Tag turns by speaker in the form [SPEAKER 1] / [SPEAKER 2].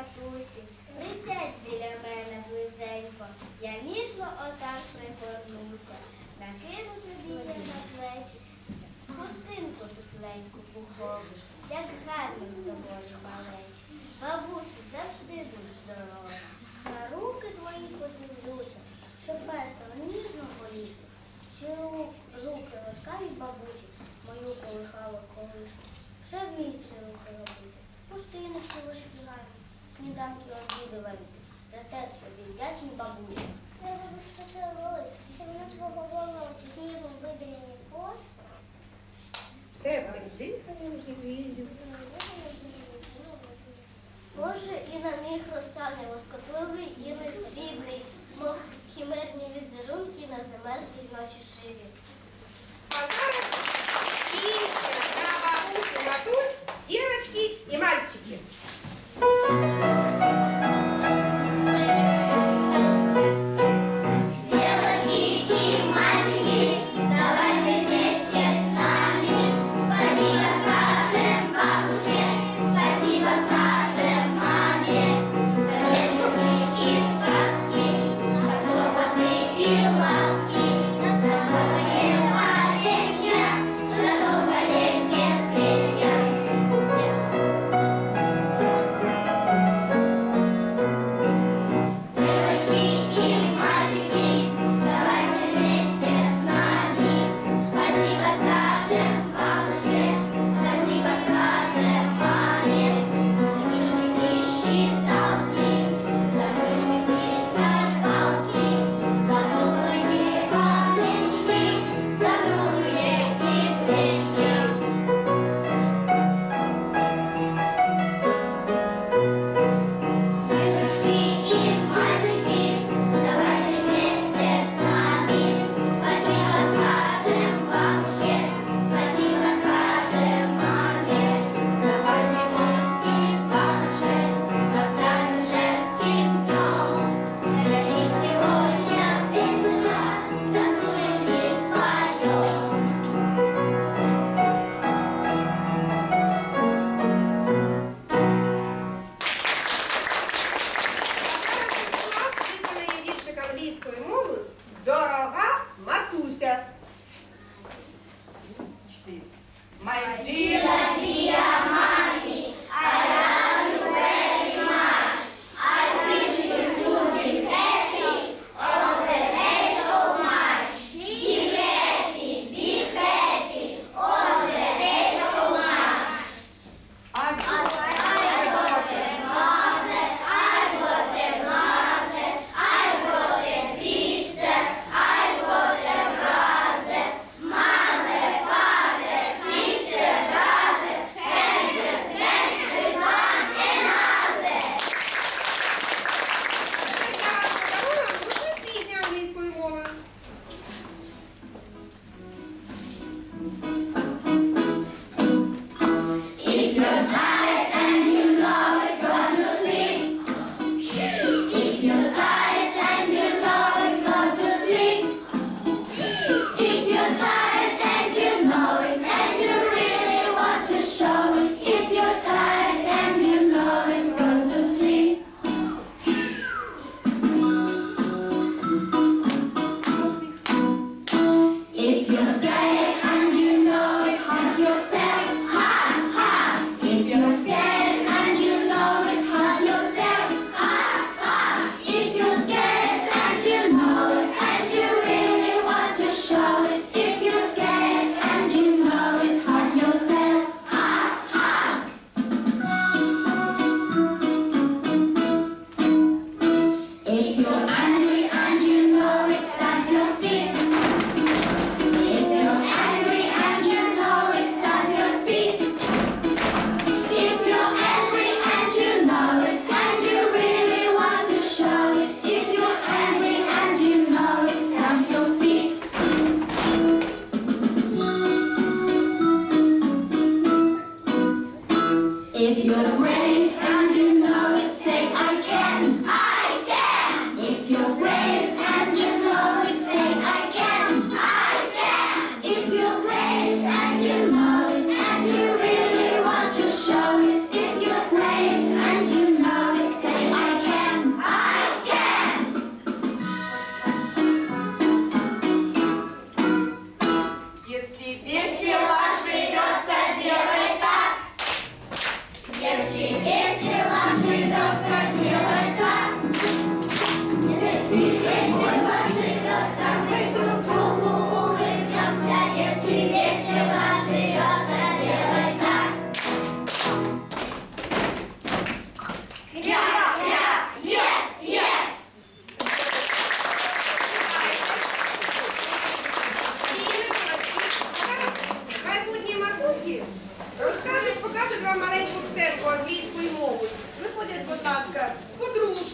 [SPEAKER 1] матусі, присядь біля мене близенько, я ніжно отак пригорнуся, накину тобі я на плечі, хустинку тепленьку пухову, як гарно з тобою малечі. Бабусю, завжди будь здорова, на руки твої подивлюся, щоб весело ніжно боліти. Цілу руки ласкаві бабусі, мою колихало колишку. Сніданки обіди варити. За те собі вдячні бабусі. Я буду поцілують, і сьогодні твого волосся снігом вибілені коси.
[SPEAKER 2] Теплим диханням зігрію.
[SPEAKER 1] Може, і на них розтане лоскотливий і не срібний, мов хімерні візерунки на земельки ночі шиві.
[SPEAKER 2] Mas dia Thank you. If you're She knows that